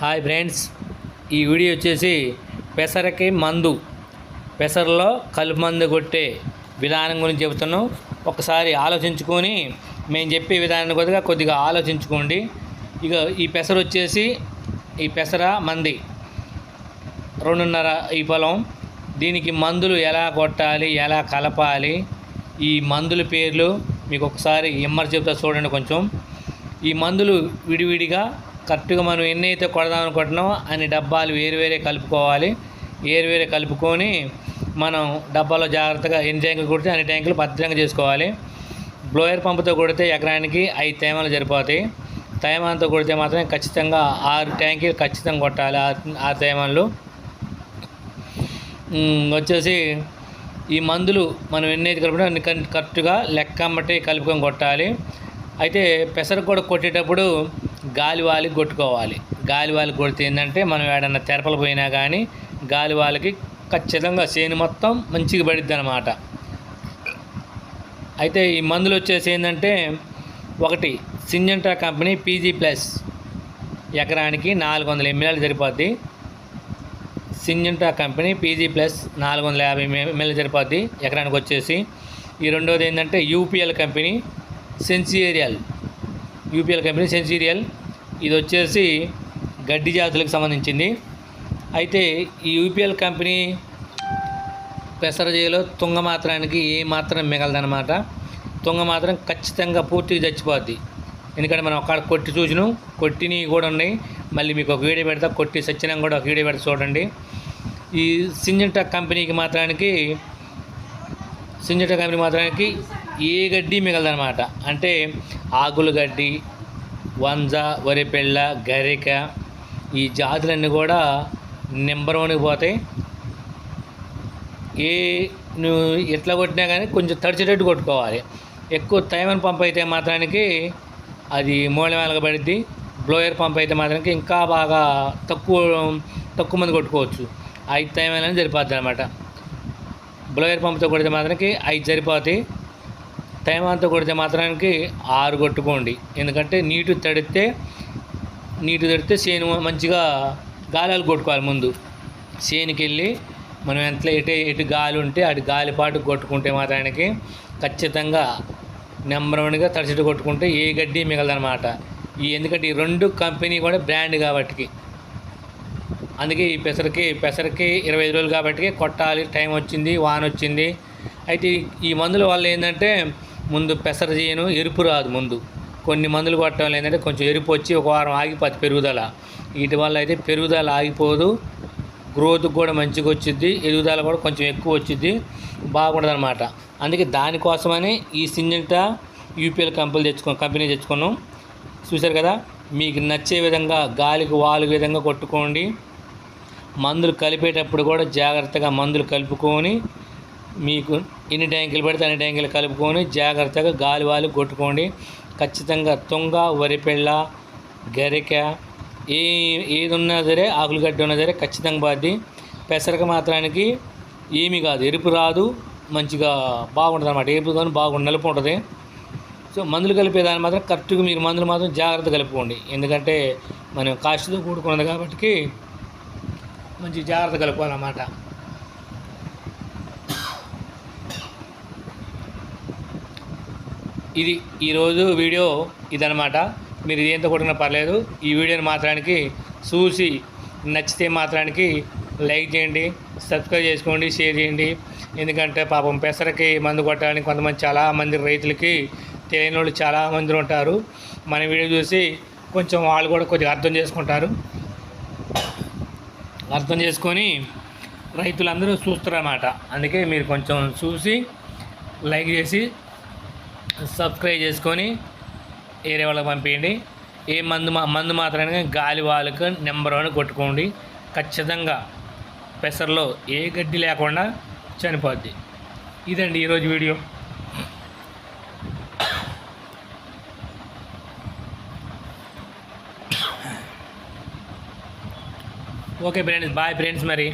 Hi friends ఈ video వచ్చేసి పెసరకి మందు. పెసరలో కలుపు మందు కొట్టే విధానం గురించి చెబుతున్నాం. ఒకసారి ఆలోచించుకొని మేము చెప్పే విధానం కొద్దిగా కొద్దిగా ఆలోచించుకోండి. ఇక ఈ పెసర వచ్చేసి ఈ పెసర మంది. రెండున్నర ఈ పొలం. దీనికి మందులు ఎలా కొట్టాలి ఎలా కలపాలి ఈ మందుల పేర్లు మీకు ఒకసారి ఎమ్మర్ చెబుతా చూడండి కొంచెం. ఈ మందులు విడివిడిగా కరెక్ట్గా మనం ఎన్ని అయితే కొడదాం అనుకుంటున్నామో అన్ని డబ్బాలు వేరు వేరే కలుపుకోవాలి. వేరు వేరే కలుపుకొని మనం డబ్బాలో జాగ్రత్తగా ఎన్ని ట్యాంకులు కొడితే అన్ని ట్యాంకులు భద్రంగా చేసుకోవాలి. బ్లోయర్ పంపుతో కొడితే ఎకరానికి ఐదు తేమలు సరిపోతాయి. తేమాలతో కొడితే మాత్రం ఖచ్చితంగా ఆరు ట్యాంకీలు ఖచ్చితంగా కొట్టాలి ఆరు ఆరు తేమలు. వచ్చేసి ఈ మందులు మనం ఎన్నైతే కలుపుకుంటే అన్ని కరెక్ట్గా లెక్కమ్మటి కలుపుకొని కొట్టాలి. అయితే పెసర కూడా కొట్టేటప్పుడు గాలివాలి కొట్టుకోవాలి. గాలివాలి కొడితే ఏంటంటే మనం ఏడన్నా తెరపలు పోయినా కానీ గాలివాలికి ఖచ్చితంగా చేను మొత్తం మంచిగా పడిద్ది అనమాట అయితే ఈ మందులు వచ్చేసి ఏంటంటే ఒకటి సింజంటా కంపెనీ పీజీ ప్లస్. ఎకరానికి నాలుగు వందల ఎంఎల్ సరిపోద్ది. సింజంటా కంపెనీ పీజీ ప్లస్ నాలుగు వందల యాభై ఎంఎల్ సరిపోద్ది ఎకరానికి వచ్చేసి. ఈ రెండోది ఏంటంటే యూపీఎల్ కంపెనీ సెన్సిరియల్. యూపీఎల్ కంపెనీ సెన్సిరియల్. ఇది వచ్చేసి గడ్డి జాతులకు సంబంధించింది. అయితే ఈ యూపీఎల్ కంపెనీ పెసరజేలో తుంగ మాత్రానికి ఏ మాత్రం మిగలదనమాట తుంగ మాత్రం ఖచ్చితంగా పూర్తిగా చచ్చిపోద్ది. ఎందుకంటే మనం అక్కడ కొట్టి చూసినాం కొట్టినవి కూడా ఉన్నాయి. మళ్ళీ మీకు ఒక వీడియో పెడతా కొట్టి సచ్చినం కూడా ఒక వీడియో పెడతా చూడండి. ఈ సింజంటా కంపెనీకి మాత్రానికి సింజంటా కంపెనీ మాత్రానికి ఏ గడ్డి మిగలదనమాట అంటే ఆకులు గడ్డి వంజ వరిపెళ్ళ గరిక ఈ జాతులన్నీ కూడా నెంబర్ వన్కి పోతాయి. ఏ నువ్వు ఎట్లా కొట్టినా కానీ కొంచెం తడిచేటట్టు కొట్టుకోవాలి. ఎక్కువ తైమన్ పంప్ అయితే మాత్రానికి అది మూలమేలగా పడిద్ది. బ్లోయర్ పంప్ అయితే మాత్రానికి ఇంకా బాగా తక్కువ తక్కువ మంది కొట్టుకోవచ్చు. ఐదు తైమన్ సరిపోద్ది అనమాట బ్లోయర్ పంప్తో కొడితే మాత్రానికి ఐదు సరిపోతాయి. టైం అంతా కొడితే మాత్రానికి ఆరు కొట్టుకోండి. ఎందుకంటే నీటు తడితే నీటు తడితే చేను మంచిగా గాలాలు కొట్టుకోవాలి ముందు. చేనుకి వెళ్ళి మనం ఎంత ఎటు ఎటు గాలి ఉంటే అటు గాలిపాటు కొట్టుకుంటే మాత్రానికి ఖచ్చితంగా నెంబర్ వన్గా తడిచిట్టు కొట్టుకుంటే ఏ గడ్డి మిగలదనమాట ఈ ఎందుకంటే ఈ రెండు కంపెనీ కూడా బ్రాండ్ కాబట్టి అందుకే ఈ పెసరకి పెసరకి ఇరవై ఐదు రోజులు కాబట్టి కొట్టాలి. టైం వచ్చింది వాన వచ్చింది. అయితే ఈ మందుల వల్ల ఏంటంటే ముందు పెసర చేయను ఎరుపు రాదు ముందు. కొన్ని మందులు కొట్టడం లేదంటే కొంచెం ఎరుపు వచ్చి ఒక వారం ఆగిపోతుంది పెరుగుదల. వీటి వల్ల అయితే పెరుగుదల ఆగిపోదు గ్రోత్ కూడా మంచిగా వచ్చింది ఎదుగుదల కూడా కొంచెం ఎక్కువ వచ్చింది బాగుండదు అనమాట అందుకే దానికోసమని ఈ సింజంటా యూపీఎల్ కంపెనీ తెచ్చుకో కంపెనీ తెచ్చుకున్నాం. చూశారు కదా మీకు నచ్చే విధంగా గాలికి వాలు విధంగా కొట్టుకోండి. మందులు కలిపేటప్పుడు కూడా జాగ్రత్తగా మందులు కలుపుకొని మీకు ఎన్ని ట్యాంకులు పడితే అన్ని ట్యాంకులు కలుపుకొని జాగ్రత్తగా గాలివాలు కొట్టుకోండి. ఖచ్చితంగా తుంగ వరిపెళ్ళ గరిక ఏ ఏది ఉన్నా సరే ఆకులు గడ్డి ఉన్నా సరే ఖచ్చితంగా బాద్ది. పెసరక మాత్రానికి ఏమీ కాదు. ఎరుపు రాదు మంచిగా బాగుంటుంది అనమాట ఎరుపు కానీ బాగుంటుంది నలుపు ఉంటుంది. సో మందులు కలిపేదాన్ని మాత్రం కరెక్ట్గా మీరు మందులు మాత్రం జాగ్రత్త కలుపుకోండి. ఎందుకంటే మనం కాస్ట్తో కూడుకున్నది కాబట్టి మంచి జాగ్రత్త కలుపుకోవాలన్నమాట. ఇది ఈరోజు వీడియో ఇదనమాట మీరు ఇదేంత ఎంత కొట్టినా పర్లేదు. ఈ వీడియోని మాత్రానికి చూసి నచ్చితే మాత్రానికి లైక్ చేయండి సబ్స్క్రైబ్ చేసుకోండి షేర్ చేయండి. ఎందుకంటే పాపం పెసరకి మందు కొట్టడానికి కొంతమంది చాలా మంది రైతులకి తెలియని వాళ్ళు చాలా మంది ఉంటారు. మన వీడియో చూసి కొంచెం వాళ్ళు కూడా కొద్దిగా అర్థం చేసుకుంటారు. అర్థం చేసుకొని రైతులందరూ చూస్తారన్నమాట. అందుకే మీరు కొంచెం చూసి లైక్ చేసి సబ్స్క్రైబ్ చేసుకొని ఏరే వాళ్ళకి పంపించండి. ఏ మందు మా మందు మాత్రమే గాలి వాళ్ళకు నెంబర్ వన్ కొట్టుకోండి. ఖచ్చితంగా పెసర్లో ఏ గడ్డి లేకుండా చనిపోద్ది. ఇదండి ఈరోజు video. Okay friends bye friends మరి.